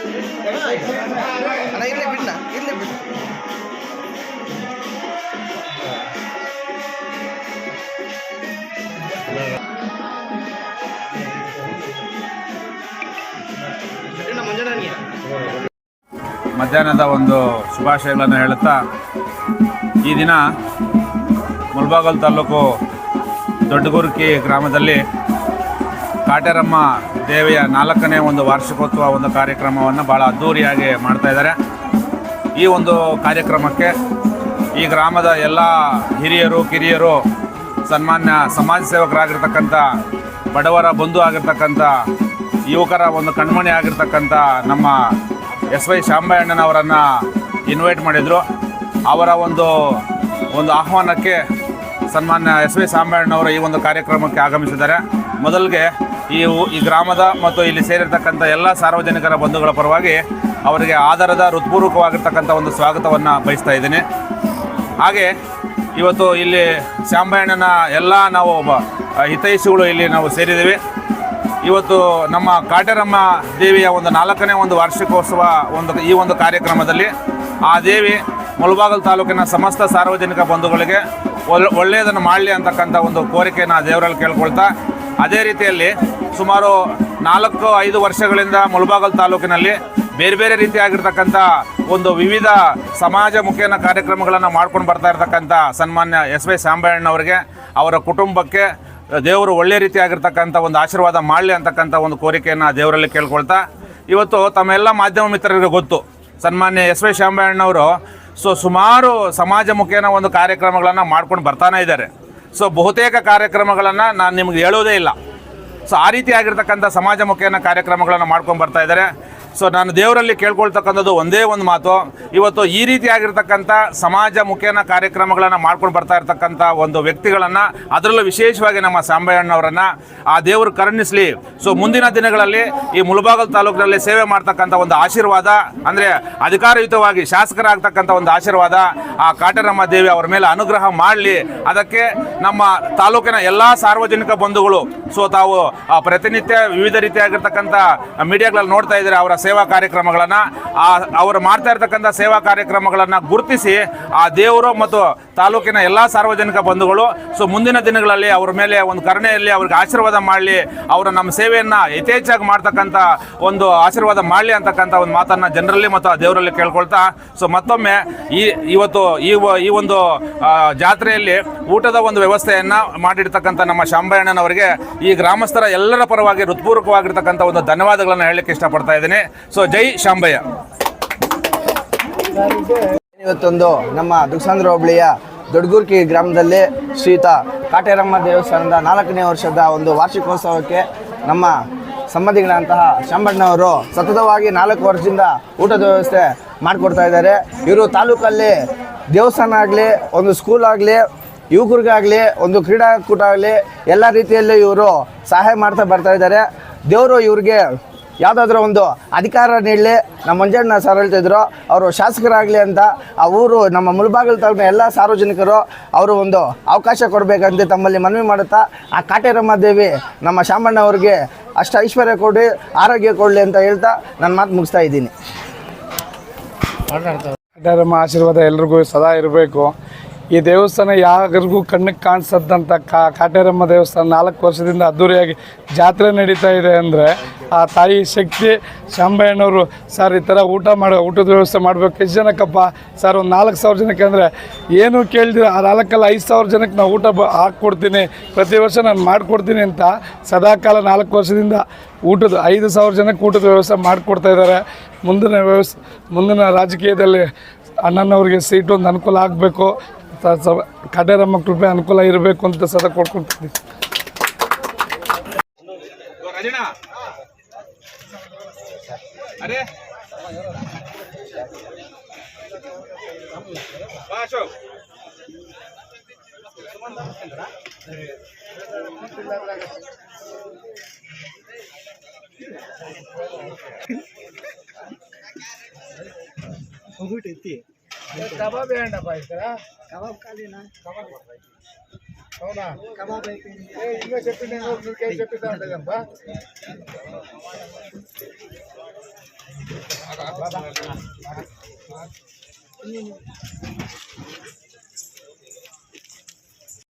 ಅಣ್ಣ ಮಧ್ಯಾಹ್ನದ ಒಂದು ಶುಭಾಶಯಗಳನ್ನು ಹೇಳುತ್ತಾ ಈ ದಿನ ಮುಲ್ಬಾಗಲ್ ತಾಲೂಕು ದೊಡ್ಡಗುರ್ಕಿ ಗ್ರಾಮದಲ್ಲಿ ಕಾಟೇರಮ್ಮ ದೇವಿಯ ನಾಲ್ಕನೇ ಒಂದು ವಾರ್ಷಿಕೋತ್ಸವ ಒಂದು ಕಾರ್ಯಕ್ರಮವನ್ನು ಭಾಳ ಮಾಡ್ತಾ ಇದ್ದಾರೆ. ಈ ಒಂದು ಕಾರ್ಯಕ್ರಮಕ್ಕೆ ಈ ಗ್ರಾಮದ ಎಲ್ಲ ಹಿರಿಯರು, ಕಿರಿಯರು, ಸನ್ಮಾನ್ಯ ಸಮಾಜ ಸೇವಕರಾಗಿರ್ತಕ್ಕಂಥ, ಬಡವರ ಬಂಧು ಆಗಿರ್ತಕ್ಕಂಥ, ಯುವಕರ ಒಂದು ಕಣ್ಮಣಿ ಆಗಿರ್ತಕ್ಕಂಥ ನಮ್ಮ ಎಸ್ ವೈ ಶಾಂಬಯ್ಯಣ್ಣನವರನ್ನು ಇನ್ವೈಟ್ ಮಾಡಿದರು. ಅವರ ಒಂದು ಒಂದು ಆಹ್ವಾನಕ್ಕೆ ಸನ್ಮಾನ್ಯ ಎಸ್ ವಿ ಸಾಂಬಣ್ಣವರು ಈ ಒಂದು ಕಾರ್ಯಕ್ರಮಕ್ಕೆ ಆಗಮಿಸಿದ್ದಾರೆ. ಮೊದಲಿಗೆ ಈ ಈ ಗ್ರಾಮದ ಮತ್ತು ಇಲ್ಲಿ ಸೇರಿರ್ತಕ್ಕಂಥ ಎಲ್ಲ ಸಾರ್ವಜನಿಕರ ಬಂಧುಗಳ ಪರವಾಗಿ ಅವರಿಗೆ ಆಧಾರದ ಹೃತ್ಪೂರ್ವಕವಾಗಿರ್ತಕ್ಕಂಥ ಒಂದು ಸ್ವಾಗತವನ್ನು ಬಯಸ್ತಾ ಇದ್ದೀನಿ. ಹಾಗೆ ಇವತ್ತು ಇಲ್ಲಿ ಶಾಂಬಣ್ಣನ ಎಲ್ಲ ನಾವು ಹಿತೈಷಿಗಳು ಇಲ್ಲಿ ನಾವು ಸೇರಿದ್ದೀವಿ. ಇವತ್ತು ನಮ್ಮ ಕಾಟೇರಮ್ಮ ದೇವಿಯ ಒಂದು ನಾಲ್ಕನೇ ಒಂದು ವಾರ್ಷಿಕೋತ್ಸವ ಒಂದು ಈ ಒಂದು ಕಾರ್ಯಕ್ರಮದಲ್ಲಿ ಆ ದೇವಿ ಮುಳಬಾಗಲ್ ತಾಲೂಕಿನ ಸಮಸ್ತ ಸಾರ್ವಜನಿಕ ಬಂಧುಗಳಿಗೆ ಒಳ್ಳೆ- ಒಳ್ಳೆಯದನ್ನು ಮಾಡಲಿ ಅಂತಕ್ಕಂಥ ಒಂದು ಕೋರಿಕೆಯನ್ನು ದೇವರಲ್ಲಿ ಕೇಳ್ಕೊಳ್ತಾ, ಅದೇ ರೀತಿಯಲ್ಲಿ ಸುಮಾರು ನಾಲ್ಕು, ಐದು ವರ್ಷಗಳಿಂದ ಮುಳಬಾಗಲ್ ತಾಲೂಕಿನಲ್ಲಿ ಬೇರೆ ಬೇರೆ ರೀತಿಯಾಗಿರ್ತಕ್ಕಂಥ ಒಂದು ವಿವಿಧ ಸಮಾಜ ಮುಖೇನ ಕಾರ್ಯಕ್ರಮಗಳನ್ನು ಮಾಡ್ಕೊಂಡು ಬರ್ತಾ ಇರ್ತಕ್ಕಂಥ ಸನ್ಮಾನ್ಯ ಎಸ್ ವೈ ಸಾಂಬಣ್ಣವರಿಗೆ ಅವರ ಕುಟುಂಬಕ್ಕೆ ದೇವರು ಒಳ್ಳೆ ರೀತಿಯಾಗಿರ್ತಕ್ಕಂಥ ಒಂದು ಆಶೀರ್ವಾದ ಮಾಡಲಿ ಅಂತಕ್ಕಂಥ ಒಂದು ಕೋರಿಕೆಯನ್ನು ದೇವರಲ್ಲಿ ಕೇಳ್ಕೊಳ್ತಾ, ಇವತ್ತು ತಮ್ಮೆಲ್ಲ ಮಾಧ್ಯಮ ಮಿತ್ರರಿಗೆ ಗೊತ್ತು, ಸನ್ಮಾನ್ಯ ಎಸ್ ವೈ ಶಾಂಬಣ್ಣವರು ಸೊ ಸುಮಾರು ಸಮಾಜ ಮುಖೇನ ಒಂದು ಕಾರ್ಯಕ್ರಮಗಳನ್ನು ಮಾಡ್ಕೊಂಡು ಬರ್ತಾನೆ ಇದ್ದಾರೆ. ಸೊ ಬಹುತೇಕ ಕಾರ್ಯಕ್ರಮಗಳನ್ನು ನಾನು ನಿಮ್ಗೆ ಹೇಳೋದೇ ಇಲ್ಲ. ಸೊ ಆ ರೀತಿಯಾಗಿರ್ತಕ್ಕಂಥ ಸಮಾಜ ಸಮಾಜಮುಖಿಯನ್ನು ಕಾರ್ಯಕ್ರಮಗಳನ್ನು ಮಾಡ್ಕೊಂಡು ಬರ್ತಾ ಇದ್ದಾರೆ. ಸೊ ನಾನು ದೇವರಲ್ಲಿ ಕೇಳ್ಕೊಳ್ತಕ್ಕಂಥದ್ದು ಒಂದೇ ಒಂದು ಮಾತು. ಇವತ್ತು ಈ ರೀತಿಯಾಗಿರ್ತಕ್ಕಂಥ ಸಮಾಜ ಮುಖೇನ ಕಾರ್ಯಕ್ರಮಗಳನ್ನು ಮಾಡ್ಕೊಂಡು ಬರ್ತಾ ಇರ್ತಕ್ಕಂಥ ಒಂದು ವ್ಯಕ್ತಿಗಳನ್ನು, ಅದರಲ್ಲೂ ವಿಶೇಷವಾಗಿ ನಮ್ಮ ಸಾಂಬಯ್ಯಣ್ಣವರನ್ನು ಆ ದೇವರು ಕರುಣಿಸಲಿ. ಸೊ ಮುಂದಿನ ದಿನಗಳಲ್ಲಿ ಈ ಮುಳಬಾಗಲ್ ತಾಲೂಕಿನಲ್ಲಿ ಸೇವೆ ಮಾಡ್ತಕ್ಕಂಥ ಒಂದು ಆಶೀರ್ವಾದ, ಅಂದರೆ ಅಧಿಕಾರಯುತವಾಗಿ ಶಾಸಕರಾಗ್ತಕ್ಕಂಥ ಒಂದು ಆಶೀರ್ವಾದ ಆ ಕಾಟರಮ್ಮ ದೇವಿ ಅವರ ಮೇಲೆ ಅನುಗ್ರಹ ಮಾಡಲಿ. ಅದಕ್ಕೆ ನಮ್ಮ ತಾಲೂಕಿನ ಎಲ್ಲ ಸಾರ್ವಜನಿಕ ಬಂಧುಗಳು ಸೊ ತಾವು ಪ್ರತಿನಿತ್ಯ ವಿವಿಧ ರೀತಿಯಾಗಿರ್ತಕ್ಕಂಥ ಮೀಡಿಯಾಗಳಲ್ಲಿ ನೋಡ್ತಾ ಇದ್ದಾರೆ, ಅವರ ಸೇವಾ ಕಾರ್ಯಕ್ರಮಗಳನ್ನು ಅವರು ಮಾಡ್ತಾ ಇರ್ತಕ್ಕಂಥ ಸೇವಾ ಕಾರ್ಯಕ್ರಮಗಳನ್ನು ಗುರುತಿಸಿ ಆ ದೇವರು ಮತ್ತು ತಾಲೂಕಿನ ಎಲ್ಲ ಸಾರ್ವಜನಿಕ ಬಂಧುಗಳು ಸೊ ಮುಂದಿನ ದಿನಗಳಲ್ಲಿ ಅವರ ಮೇಲೆ ಒಂದು ಕರುಣೆಯಲ್ಲಿ ಅವ್ರಿಗೆ ಆಶೀರ್ವಾದ ಮಾಡಲಿ, ಅವರು ನಮ್ಮ ಸೇವೆಯನ್ನು ಯಥೇಚ್ಛಾಗಿ ಮಾಡ್ತಕ್ಕಂಥ ಒಂದು ಆಶೀರ್ವಾದ ಮಾಡಲಿ ಅಂತಕ್ಕಂಥ ಒಂದು ಮಾತನ್ನು ಜನರಲ್ಲಿ ಮತ್ತು ಆ ದೇವರಲ್ಲಿ ಕೇಳ್ಕೊಳ್ತಾ ಸೊ ಮತ್ತೊಮ್ಮೆ ಈ, ಇವತ್ತು ಈ ಈ ಒಂದು ಜಾತ್ರೆಯಲ್ಲಿ ಊಟದ ಒಂದು ವ್ಯವಸ್ಥೆಯನ್ನು ಮಾಡಿರ್ತಕ್ಕಂಥ ನಮ್ಮ ಶಾಂಬಯಣ್ಣನವರಿಗೆ ಈ ಗ್ರಾಮಸ್ಥರ ಎಲ್ಲರ ಪರವಾಗಿ ಹೃತ್ಪೂರ್ವಕವಾಗಿರ್ತಕ್ಕಂಥ ಒಂದು ಧನ್ಯವಾದಗಳನ್ನು ಹೇಳಲಿಕ್ಕೆ ಇಷ್ಟಪಡ್ತಾ ಇದ್ದೀನಿ. ಸೊ ಜೈ ಶಾಂಬಯ್ಯ ಇವತ್ತೊಂದು ನಮ್ಮ ದುಕ್ಸಾಂದ್ರ ಹೋಬಳಿಯ ದೊಡ್ಡಗುರ್ಕಿ ಗ್ರಾಮದಲ್ಲಿ ಶ್ರೀತ ಕಾಟೇರಮ್ಮ ದೇವಸ್ಥಾನದ ನಾಲ್ಕನೇ ವರ್ಷದ ಒಂದು ವಾರ್ಷಿಕೋತ್ಸವಕ್ಕೆ ನಮ್ಮ ಸಂಬಂಧಿಗಳಂತಹ ಶಾಂಬಣ್ಣವರು ಸತತವಾಗಿ ನಾಲ್ಕು ವರ್ಷದಿಂದ ಊಟದ ವ್ಯವಸ್ಥೆ ಮಾಡಿಕೊಡ್ತಾ ಇದ್ದಾರೆ. ಇವರು ತಾಲೂಕಲ್ಲಿ ದೇವಸ್ಥಾನ ಆಗಲಿ, ಒಂದು ಸ್ಕೂಲ್ ಆಗಲಿ, ಯುವಕರಿಗಾಗಲಿ, ಒಂದು ಕ್ರೀಡಾಕೂಟ ಆಗಲಿ, ಎಲ್ಲ ರೀತಿಯಲ್ಲೂ ಇವರು ಸಹಾಯ ಮಾಡ್ತಾ ಬರ್ತಾ ಇದ್ದಾರೆ. ದೇವರು ಇವ್ರಿಗೆ ಯಾವುದಾದ್ರೂ ಒಂದು ಅಧಿಕಾರ ನೀಡಲಿ. ನಮ್ಮ ಮಂಜಣ್ಣ ಸರ್ ಹೇಳ್ತಿದ್ರು, ಅವರು ಶಾಸಕರಾಗಲಿ ಅಂತ. ಆ ಊರು ನಮ್ಮ ಮುಳಬಾಗಿಲು ತಾಲೂಕಿನ ಎಲ್ಲ ಸಾರ್ವಜನಿಕರು ಅವರು ಒಂದು ಅವಕಾಶ ಕೊಡಬೇಕಂತ ತಮ್ಮಲ್ಲಿ ಮನವಿ ಮಾಡುತ್ತಾ, ಆ ಕಾಟೇರಮ್ಮ ದೇವಿ ನಮ್ಮ ಶಾಮಣ್ಣ ಅವ್ರಿಗೆ ಅಷ್ಟು ಐಶ್ವರ್ಯ ಕೊಡಿ, ಆರೋಗ್ಯ ಕೊಡಲಿ ಅಂತ ಹೇಳ್ತಾ ನನ್ನ ಮಾತು ಮುಗಿಸ್ತಾ ಇದ್ದೀನಿ. ಕಾಟೇರಮ್ಮ ಆಶೀರ್ವಾದ ಎಲ್ರಿಗೂ ಸದಾ ಇರಬೇಕು. ಈ ದೇವಸ್ಥಾನ ಯಾರಿಗೂ ಕಣ್ಣಿಗೆ ಕಾಣಿಸದಂಥ ಕಾಟೇರಮ್ಮ ದೇವಸ್ಥಾನ ನಾಲ್ಕು ವರ್ಷದಿಂದ ಅದ್ದೂರಿಯಾಗಿ ಜಾತ್ರೆ ನಡೀತಾ ಇದೆ ಅಂದರೆ ಆ ತಾಯಿ ಶಕ್ತಿ ಶಾಂಬಯ್ಯನವರು, ಸರ್ ಈ ಥರ ಊಟ ಮಾಡೋ, ಊಟದ ವ್ಯವಸ್ಥೆ ಮಾಡಬೇಕು. ಎಷ್ಟು ಜನಕ್ಕಪ್ಪ, ಸರ್ ಒಂದು ನಾಲ್ಕು ಸಾವಿರ ಜನಕ್ಕೆ ಅಂದರೆ ಏನು ಕೇಳಿದ್ರೆ, ಆ ನಾಲ್ಕಲ್ಲ ಐದು ಸಾವಿರ ಜನಕ್ಕೆ ನಾವು ಊಟ ಬ ಹಾಕ್ಕೊಡ್ತೀನಿ, ಪ್ರತಿ ವರ್ಷ ನಾನು ಮಾಡಿಕೊಡ್ತೀನಿ ಅಂತ ಸದಾಕಾಲ ನಾಲ್ಕು ವರ್ಷದಿಂದ ಊಟದ, ಐದು ಸಾವಿರ ಜನಕ್ಕೆ ಊಟದ ವ್ಯವಸ್ಥೆ ಮಾಡಿಕೊಡ್ತಾ ಇದ್ದಾರೆ ಮುಂದಿನ ವ್ಯವಸ್ಥೆ ಮುಂದಿನ ರಾಜಕೀಯದಲ್ಲಿ ಅಣ್ಣನವ್ರಿಗೆ ಸೀಟು ಒಂದು ಅನುಕೂಲ ಆಗಬೇಕು ಕಡೇರಮ್ಮ ಕೃಪೆ ಅನುಕೂಲ ಇರಬೇಕು ಅಂತ ಸದಾ ಕೊಡ್ಕೊಳ್ತೀನಿ ಅರೆ ಅಶೋಕ್ అవునా ఏ, ఇంకా చెప్పింది నేను ఒక Ini.